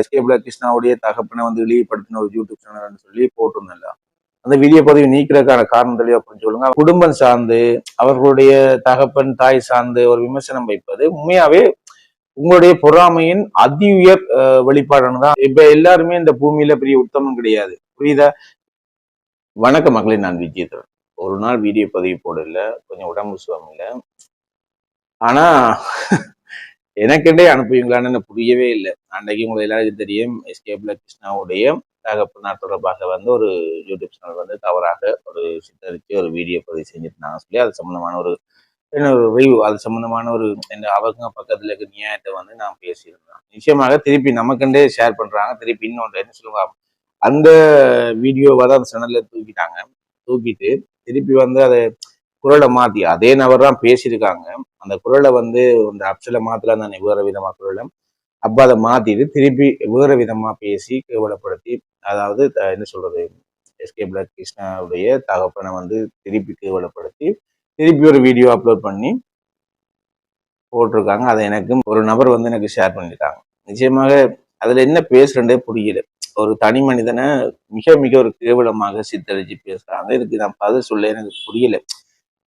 SK கிருஷ்ணாவுடைய தகப்பனை வந்து வெளியப்படுத்தின ஒரு யூடியூப் சேனல்னு சொல்லி போட்டிருந்தேன்ல. அந்த வீடியோ பதவி நீக்கிறதுக்கான காரணம் தெளிவாக புரிஞ்சு சொல்லுங்க. குடும்பம் சார்ந்து அவர்களுடைய தகப்பன் தாய் சார்ந்து ஒரு விமர்சனம் வைப்பது உண்மையாவே உங்களுடைய பொறாமையின் அதி உயர் வெளிப்பாடுன்னு தான். இப்ப எல்லாருமே இந்த பூமியில பெரிய உத்தமம் கிடையாது. புரியுதா? வணக்க மகளே நான் விஜயதன் ஒரு நாள் வீடியோ பதிவு போடல. கொஞ்சம் உடம்பு சுவாமில்ல ஆனா எனக்கெண்டே அனுப்புவீங்களான்னு எனக்கு புரியவே இல்லை. அன்றைக்கு உங்களை எல்லாருக்கும் தெரியும் எஸ்கேப்ல கிருஷ்ணாவுடைய தகப்பனார் தொடர்பாக வந்து ஒரு யூடியூப் சேனல் வந்து தவறாக ஒரு சித்தரித்து ஒரு வீடியோ பதிவு செஞ்சுருந்தாங்க சொல்லி அது சம்மந்தமான ஒரு என்ன ஒரு ரிவ்யூ அது சம்மந்தமான ஒரு என்ன அவங்க பக்கத்தில் இருக்க நியாயத்தை வந்து நான் பேசியிருந்தேன். நிச்சயமாக திருப்பி நமக்குண்டே ஷேர் பண்ணுறாங்க திருப்பி இன்னொன்று என்ன சொல்லுவாங்க அந்த வீடியோவை தான் அந்த சேனலில் தூக்கிட்டாங்க. தூக்கிட்டு திருப்பி வந்து அதை குரலை மாத்தி அதே நபர் தான் பேசியிருக்காங்க. அந்த குரலை வந்து இந்த அப்சலை மாத்தலாம் தானே வேற விதமா குரலை. அப்ப அதை மாத்திட்டு திருப்பி வேற விதமா பேசி கேவலப்படுத்தி அதாவது த- என்ன சொல்றது எஸ்கே பிளாக் கிருஷ்ணாவுடைய தகப்பனை வந்து திருப்பி கேவலப்படுத்தி திருப்பி ஒரு வீடியோ அப்லோட் பண்ணி போட்டிருக்காங்க. அதை எனக்கு ஒரு நபர் வந்து எனக்கு ஷேர் பண்ணியிருக்காங்க. நிச்சயமாக அதுல என்ன பேசுறேன்றே புரியல. ஒரு தனி மனிதனை மிக மிக ஒரு கேவலமாக சித்தரிச்சு பேசுறாங்க. இதுக்கு நான் பதில் சொல்ல எனக்கு புரியல.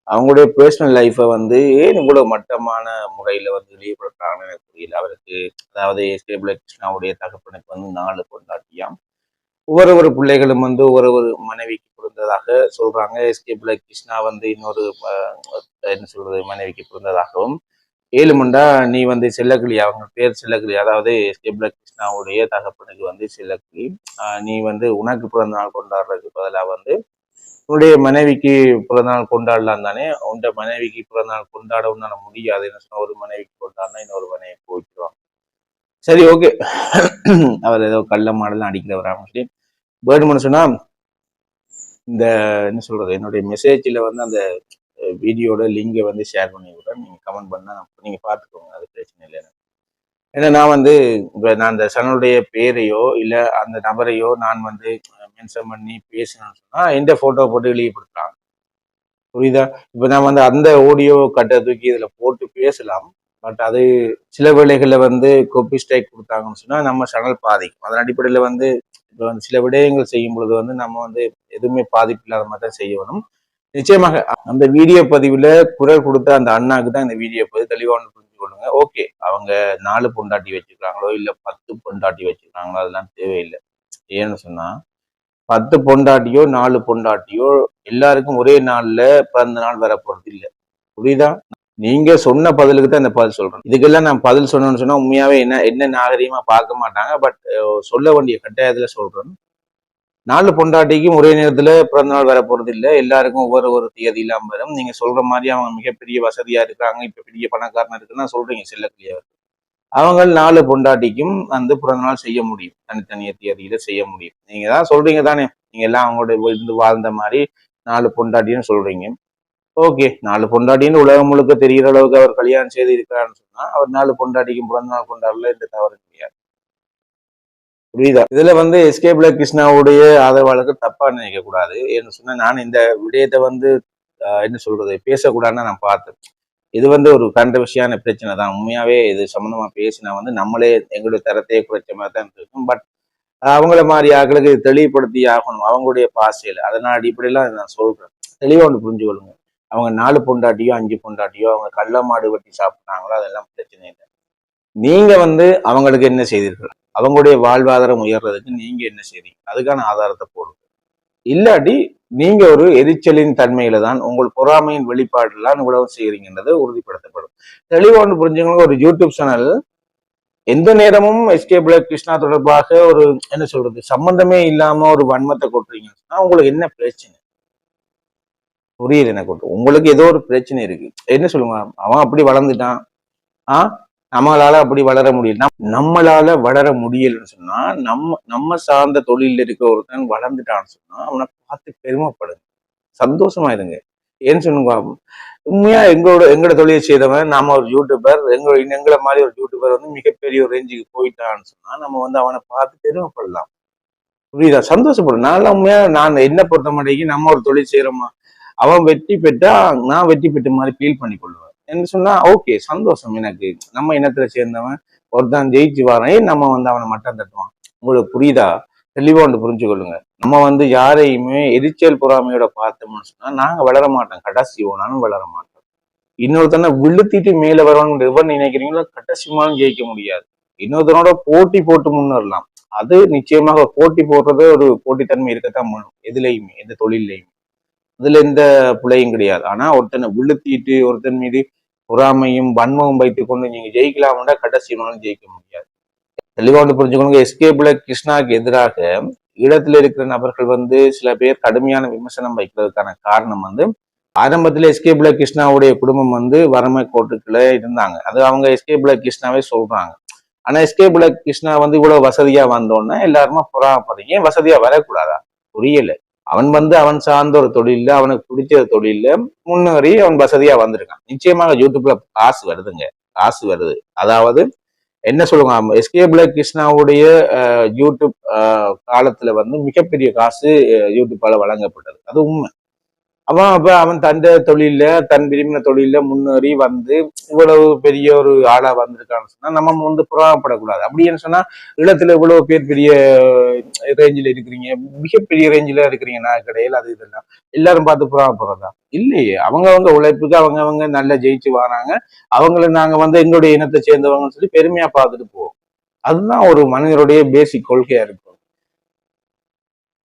அவங்களுடைய பர்சனல் லைஃப்பை வந்து ஏன் இவ்வளவு மட்டமான முறையில் வந்து வெளியப்படுத்துறாங்கன்னு எனக்கு புரியல. அவருக்கு அதாவது எஸ்கேபிள் கிருஷ்ணாவுடைய தகப்பனுக்கு வந்து நாலு பொண்டாட்டியாம். ஒவ்வொரு ஒரு பிள்ளைகளும் வந்து ஒவ்வொரு ஒரு மனைவிக்கு பிறந்ததாக சொல்றாங்க. எஸ்கேபிள் கிருஷ்ணா வந்து இன்னொரு என்ன சொல்றது மனைவிக்கு பிறந்ததாகவும் ஏழுமண்டா நீ வந்து செல்லக்கிளி அவங்க பேர் செல்லக்கிளி அதாவது எஸ்கேபிள் கிருஷ்ணாவுடைய தகப்பனுக்கு வந்து செல்லக்கிளி. நீ வந்து உனக்கு பிறந்த நாள் கொண்டாடுறதுக்கு பதிலாக வந்து உன்னுடைய மனைவிக்கு பிறந்தநாள் கொண்டாடலாம் தானே? உன்ட மனைவிக்கு பிறந்தநாள் கொண்டாட உன்னால முடியாது. என்ன சொன்னா ஒரு மனைவிக்கு கொண்டாடினா இன்னொரு மனைவி போயிடுவாங்க சரி ஓகே. அவர் ஏதோ கள்ள மாடலாம் அடிக்கிறவர் சொல்லி வேணும்னு சொன்னா இந்த என்ன சொல்றது என்னுடைய மெசேஜில் வந்து அந்த வீடியோட லிங்கை வந்து ஷேர் பண்ணி விடுறேன். நீங்க கமெண்ட் பண்ணா நீங்க பார்த்துக்கோங்க அது பிரச்சனை இல்லை ஏன்னா நான் வந்து இப்போ நான் அந்த சனனுடைய பேரையோ இல்லை அந்த நபரையோ நான் வந்து மென்ஷன் பண்ணி பேசணும்னு சொன்னால் எந்த ஃபோட்டோவை போட்டு வெளியப்படுத்தலாம் புரியுதா? இப்போ நான் வந்து அந்த ஆடியோ கட்டை தூக்கி இதில் போட்டு பேசலாம். பட் அது சில வேளைகள்ல வந்து கொப்பி ஸ்ட்ரைக் கொடுத்தாங்கன்னு சொன்னால் நம்ம சேனல் பாதிக்கும். அதன் அடிப்படையில் வந்து இப்போ வந்து சில விடயங்கள் செய்யும் பொழுது வந்து நம்ம வந்து எதுவுமே பாதிப்பு இல்லாத மாதிரி தான் செய்யணும் நிச்சயமாக அந்த வீடியோ பதிவில் குரல் கொடுத்த அந்த அண்ணாக்கு தான் இந்த வீடியோ பதிவு. தெளிவான புரிஞ்சு கொள்ளுங்க. ஓகே அவங்க நாலு பொண்டாட்டி வச்சிருக்காங்களோ இல்லை பத்து பொண்டாட்டி வச்சிருக்காங்களோ அதெல்லாம் தேவையில்லை. ஏன்னு சொன்னால் பத்து பொண்டாட்டியோ நாலு பொண்டாட்டியோ எல்லாருக்கும் ஒரே நாள்ல பிறந்த நாள் வர இல்லை புரியுதா? நீங்க சொன்ன பதிலுக்கு தான் இந்த பதில் சொல்றேன். இதுக்கெல்லாம் நான் பதில் சொன்னேன்னு சொன்னா உண்மையாவே என்ன என்ன நாகரீகமா பார்க்க மாட்டாங்க. பட் சொல்ல வேண்டிய கட்டாயத்துல சொல்றேன். நாலு பொண்டாட்டிக்கும் ஒரே நேரத்துல பிறந்த நாள் வர போறது எல்லாருக்கும் ஒவ்வொரு ஒரு தேதி இல்லாம வரும். நீங்க சொல்ற மாதிரி அவங்க மிகப்பெரிய வசதியா இருக்காங்க. இப்ப பெரிய பணக்காரனா இருக்குன்னா சொல்றீங்க செல்லக்கிளியவர் அவங்க நாலு பொண்டாட்டிக்கும் வந்து பிறந்த நாள் செய்ய முடியும். தனித்தனிய தேதியில செய்ய முடியும். நீங்க தான் சொல்றீங்க தானே? நீங்க எல்லாம் அவங்களோட இருந்து வாழ்ந்த மாதிரி நாலு பொண்டாட்டின்னு சொல்றீங்க. ஓகே நாலு பொண்டாட்டின்னு உலகம் முழுக்க தெரிகிற அளவுக்கு அவர் கல்யாணம் செய்து இருக்கிறான்னு சொன்னா அவர் நாலு பொண்டாட்டிக்கும் பிறந்த நாள் கொண்டாடல இந்த தவறு கிடையாது. புரியுதா? இதுல வந்து எஸ்கே பிளாக் கிருஷ்ணாவுடைய ஆதரவாளர்கள் தப்பா நினைக்க கூடாது என்ன சொன்னா நான் இந்த விடயத்தை வந்து ஆஹ், என்ன சொல்றது பேசக்கூடாதுன்னு நான் பார்த்தேன் இது வந்து ஒரு கண்டவிஷயான பிரச்சனை தான். உண்மையாவே இது சம்மந்தமா பேசினா வந்து நம்மளே எங்களுடைய தரத்தையே குறைச்ச மாதிரி தான் இருக்கும். பட் அவங்கள மாதிரி ஆக்களுக்கு தெளிவுபடுத்தி ஆகணும். அவங்களுடைய பாசையில். அதனால் அடிப்படையில நான் சொல்றேன். தெளிவாக ஒன்று புரிஞ்சு கொள்ளுங்க அவங்க நாலு பொண்டாட்டியோ அஞ்சு பொண்டாட்டியோ அவங்க கள்ள மாடு வெட்டி சாப்பிட்டாங்களோ அதெல்லாம் பிரச்சனை இல்லை. நீங்க வந்து அவங்களுக்கு என்ன செய்தீர்கள்? அவங்களுடைய வாழ்வாதாரம் உயர்றதுக்கு நீங்க என்ன செய்றீங்க? அதுக்கான ஆதாரத்தை போடுங்க. இல்லாட்டி நீங்க ஒரு எரிச்சலின் தன்மையில தான் உங்கள் பொறாமையின் வெளிப்பாடுலாம் இவ்வளவு செய்யறீங்கன்றது உறுதிப்படுத்தப்படும். தெளிவா ஒன்று புரிஞ்சுக்கணும் ஒரு யூடியூப் சேனல் எந்த நேரமும் எஸ்கே பிளாக் கிருஷ்ணா தொடர்பாக ஒரு என்ன சொல்றது சம்பந்தமே இல்லாம ஒரு வன்மத்தை கொட்டுறீங்கன்னு சொன்னா உங்களுக்கு என்ன பிரச்சனை? புரியுது எனக்கு. கொட்டு உங்களுக்கு ஏதோ ஒரு பிரச்சனை இருக்கு. என்ன சொல்லுங்க அவன் அப்படி வளர்ந்துட்டான். ஆஹ் நம்மளால அப்படி வளர முடியல. நம்மளால வளர முடியலன்னு சொன்னா நம்ம நம்ம சார்ந்த தொழில இருக்க ஒருத்தன் வளர்ந்துட்டான்னு சொன்னா அவனை பார்த்து பெருமைப்படுங்க. சந்தோஷமா இருங்க ஏன்னு சொல்லுங்க உண்மையா எங்களோட எங்களோட தொழிலை செய்தவன் நாம ஒரு யூடியூபர் எங்க எங்களை மாதிரி ஒரு யூடியூபர் வந்து மிகப்பெரிய ஒரு ரேஞ்சுக்கு போயிட்டான்னு சொன்னா நம்ம வந்து அவனை பார்த்து பெருமைப்படலாம். புரியுதா? சந்தோஷப்படும் நான் உண்மையா நான் என்ன பொறுத்த மாட்டேங்கி நம்ம ஒரு தொழில் செய்யறோமா அவன் வெற்றி பெற்றா நான் வெற்றி பெற்ற மாதிரி ஃபீல் பண்ணி கொள்ளுவேன் என்ன சொன்னா ஓகே சந்தோஷம் எனக்கு. நம்ம இனத்துல சேர்ந்தவன் ஒருத்தன் ஜெயிச்சு வரையும் நம்ம வந்து அவனை மட்டம் தட்டுவான். உங்களுக்கு புரியுதா? தெளிவா ஒன்று புரிஞ்சுக்கொள்ளுங்க. நம்ம வந்து யாரையுமே எரிச்சல் பொறாமையோட பார்த்தோம்னு சொன்னா நாங்க வளர மாட்டோம். கடைசி ஓனாலும் வளர மாட்டோம். இன்னொருத்தனை விழுத்திட்டு மேல வரணும்னு எவர் நினைக்கிறீங்களோ கடைசிமாலும் ஜெயிக்க முடியாது. இன்னொருத்தனோட போட்டி போட்டு முன்னேறலாம். அது நிச்சயமாக போட்டி போடுறது ஒரு போட்டித்தன்மை இருக்கத்தான் வேணும் எதுலையுமே எந்த தொழிலையுமே அதுல எந்த பிள்ளையும் கிடையாது. ஆனா ஒருத்தனை விழுத்திட்டு ஒருத்தன் மீது பொறாமையும் வன்மமும் வைத்துக் கொண்டு நீங்க ஜெயிக்கலாம்னா கடைசிமாலும் ஜெயிக்க முடியாது. தெளிவா வந்து புரிஞ்சுக்கணுங்க எஸ்கேப்ல கிருஷ்ணாவுக்கு எதிராக இடத்துல இருக்கிற நபர்கள் வந்து சில பேர் கடுமையான விமர்சனம் வைக்கிறதுக்கான காரணம் வந்து ஆரம்பத்துல எஸ்கேப்ல கிருஷ்ணாவுடைய குடும்பம் வந்து வறுமை கோட்டுக்குள்ள இருந்தாங்க. அது அவங்க எஸ்கேப்ல கிருஷ்ணாவே சொல்றாங்க. ஆனா எஸ்கேப்ல கிருஷ்ணா வந்து இவ்வளவு வசதியா வந்தோன்னா எல்லாருமே பொறாமப்படுறீங்க. ஏன் வசதியா வரக்கூடாதா? புரியல. அவன் வந்து அவன் சார்ந்த ஒரு தொழில அவனுக்கு பிடிச்ச தொழில முன்னேறி அவன் வசதியா வந்திருக்கான். நிச்சயமாக யூடியூப்ல காசு வருதுங்க. காசு வருது. அதாவது என்ன சொல்லுவாங்க? எஸ்கேப்ல கிருஷ்ணாவுடைய யூடியூப் காலத்துல வந்து மிகப்பெரிய காசு யூடியூப்பால வழங்கப்பட்டது. அது உண்மை. அவன் அப்ப அவன் தந்த தொழில தன் விரும்பின தொழில முன்னேறி வந்து இவ்வளவு பெரிய ஒரு ஆளா வந்திருக்கான்னு சொன்னா நம்ம வந்து புறாமப்படக்கூடாது அப்படின்னு சொன்னா இடத்துல இவ்வளவு பேர் பெரிய ரேஞ்சில் இருக்கிறீங்க மிகப்பெரிய ரேஞ்சில இருக்கிறீங்க நான் கடையில் அது இதெல்லாம். எல்லாரும் பார்த்து புறாமப்படுறதா இல்லையே. அவங்க அவங்க உழைப்புக்கு அவங்கவங்க நல்லா ஜெயிச்சு வராங்க. அவங்கள நாங்க வந்து எங்களுடைய இனத்தை சேர்ந்தவங்கன்னு சொல்லி பெருமையா பார்த்துட்டு போவோம். அதுதான் ஒரு மனிதனுடைய பேசிக் கொள்கையா இருக்கும்.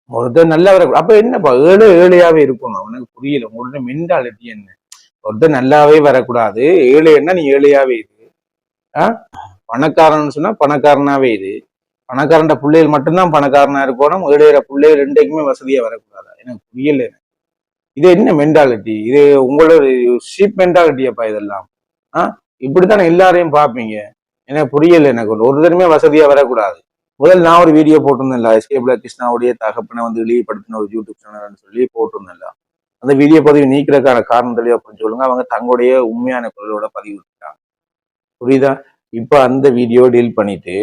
ஒருத்தர் நல்லா அப்ப என்னப்பா ஏழை ஏழையாவே இருக்கணும் அவனுக்கு புரியல உங்களோட மென்டாலிட்டி என்ன? ஒருத்தர் நல்லாவே வரக்கூடாது ஏழைன்னா நீ ஏழையாவே இரு. ஆ? பணக்காரன்னு சொன்னா பணக்காரனாவே இது பணக்காரன்ட பிள்ளைகள் மட்டும்தான் பணக்காரனா இருக்கணும் ஏழையிற பிள்ளைகள் ரெண்டைக்குமே வசதியா வரக்கூடாது? எனக்கு புரியல எனக்கு. இது என்ன மென்டாலிட்டி இது உங்களோட ஷீப் மென்டாலிட்டியப்பா இதெல்லாம். ஆ? இப்படித்தானே எல்லாரையும் பார்ப்பீங்க. எனக்கு புரியல எனக்கு. ஒரு ஒரு வசதியா வரக்கூடாது. முதல் நான் ஒரு வீடியோ போட்டிருந்தேன்ல எஸ்கேப்ல கிருஷ்ணாவுடைய தகப்பனை வந்து வெளியப்படுத்தின ஒரு யூடியூப் சேனல்னு சொல்லி போட்டிருந்தேன்ல. அந்த வீடியோ பதிவு நீக்கிறதுக்கான காரணம் தெளிவா புரிஞ்சு சொல்லுங்க அவங்க தங்களுடைய உண்மையான குரலோட பதிவு புரியுதா? இப்ப அந்த வீடியோ டீல் பண்ணிட்டு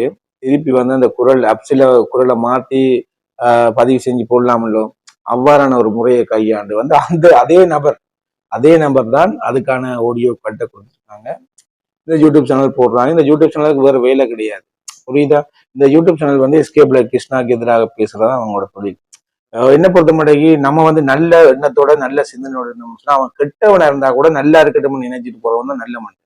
திருப்பி வந்து அந்த குரல் அப்சில குரலை மாத்தி ஆஹ், பதிவு செஞ்சு போடலாமல்லோ அவ்வாறான ஒரு முறையை கையாண்டு வந்து அந்த அதே நபர் அதே நபர் தான் அதுக்கான ஆடியோ கட்டை கொடுத்துருக்காங்க. இந்த யூடியூப் சேனல் போடுறாங்க. இந்த யூடியூப் சேனலுக்கு வேற வேலை கிடையாது. புரியுதா? இந்த யூடியூப் சேனல் வந்து எஸ்கேப்ல கிருஷ்ணாக்கு எதிராக பேசுறதா அவங்களோட தொழில். என்ன பொறுத்த நம்ம வந்து நல்ல எண்ணத்தோட நல்ல சிந்தனையோட இருந்தோம்னா அவன் கெட்டவனா இருந்தா கூட நல்லா இருக்கட்டும்னு நினைச்சிட்டு போறவன் தான் நல்ல மனிதன்.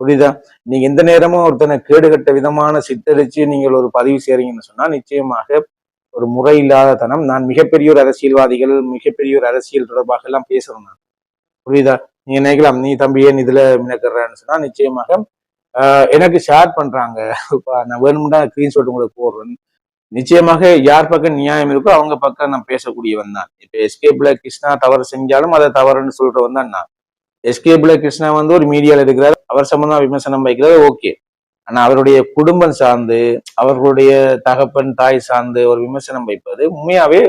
புரியுதா? நீங்க எந்த நேரமும் ஒருத்தனை கேடுகட்ட விதமான சித்தரிச்சு நீங்கள் ஒரு பதிவு செய்றீங்கன்னு சொன்னா நிச்சயமாக ஒரு முறை இல்லாத தனம். நான் மிகப்பெரிய ஒரு அரசியல்வாதிகள் மிகப்பெரிய ஒரு அரசியல் தொடர்பாக எல்லாம் பேசுறேன் நான். புரியுதா? நீங்க நினைக்கலாம் நீ தம்பி ஏன் இதுல மினக்கிறன்னு சொன்னா நிச்சயமாக எனக்கு ஷேர் பண்றாங்க. நான் வேணும்னா ஸ்கிரீன்ஷாட் உங்களுக்கு போடுறேன். நிச்சயமாக யார் பக்கம் நியாயம் இருக்கோ அவங்க பக்கம் நான் பேசக்கூடியவன் தான். இப்போ எஸ்கேப்ல கிருஷ்ணா தவறு செஞ்சாலும் அதை தவறுன்னு சொல்றவன் தான் நான். எஸ்கேப்ல கிருஷ்ணா வந்து ஒரு மீடியால இருக்கிறார். அவர் சம்பந்தமா விமர்சனம் வைக்கிறது ஓகே. ஆனா அவருடைய குடும்பம் சார்ந்து அவர்களுடைய தகப்பன் தாய் சார்ந்து ஒரு விமர்சனம் வைப்பது உண்மையாவே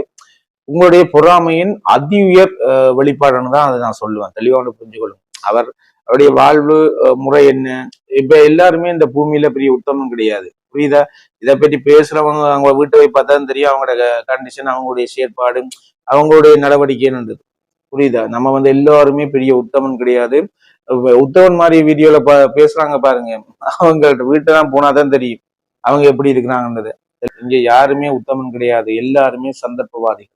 உங்களுடைய பொறாமையின் அதி உயர் வெளிப்பாடுன்னு தான் அதை நான் சொல்லுவேன். தெளிவான புரிஞ்சுக்கொள்ளும் அவர் அவருடைய வாழ்வு முறை என்ன? இப்ப எல்லாருமே இந்த பூமியில பெரிய உத்தமம் கிடையாது. புரியுதா? இதை பற்றி பேசுறவங்க அவங்க வீட்டை போய் பார்த்தா தெரியும் அவங்களோட கண்டிஷன் அவங்களுடைய செயற்பாடு அவங்களுடைய நடவடிக்கை புரியுதா? நம்ம வந்து எல்லாருமே பெரிய உத்தமன் கிடையாது. உத்தவன் மாதிரி வீடியோல பா பேசுறாங்க பாருங்க. அவங்கள்ட்ட வீட்டெல்லாம் போனாதான் தெரியும். அவங்க எப்படி இருக்கிறாங்கன்றது. இங்க யாருமே உத்தமன் கிடையாது. எல்லாருமே சந்தர்ப்பவாதிகள்.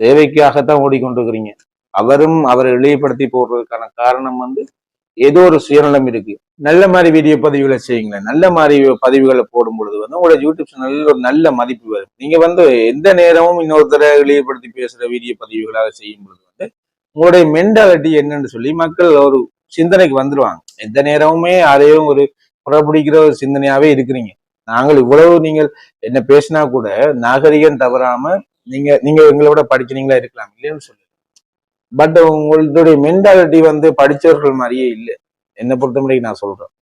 தேவைக்காகத்தான் ஓடிக்கொண்டிருக்கிறீங்க. அவரும் அவரை இழிவுபடுத்தி போடுறதுக்கான காரணம் வந்து ஏதோ ஒரு சுயநலம் இருக்கு. நல்ல மாதிரி வீடியோ பதிவுகளை செய்யுங்களேன். நல்ல மாதிரி பதிவுகளை போடும் பொழுது வந்து உங்களோட யூடியூப் சேனலில் ஒரு நல்ல மதிப்பு வரும். நீங்க வந்து எந்த நேரமும் இன்னொருத்தரை இழிவுபடுத்தி பேசுற வீடியோ பதிவுகளாக செய்யும் பொழுது வந்து உங்களுடைய மென்டாலிட்டி என்னன்னு சொல்லி மக்கள் ஒரு சிந்தனைக்கு வந்துருவாங்க. எந்த நேரமுமே அதையும் ஒரு புறப்பிடிக்கிற ஒரு சிந்தனையாவே இருக்கிறீங்க. நாங்கள் இவ்வளவு நீங்கள் என்ன பேசினா கூட நாகரிகம் தவறாம நீங்க நீங்க எங்களை விட படிக்கிறீங்களா இருக்கலாம். இல்லைன்னு சொல்லி பட் உங்களுடைய மென்டாலிட்டி வந்து படிச்சவர்கள் மாதிரியே இல்லை. என்னை பொறுத்தவரைக்கும் நான் சொல்றேன்.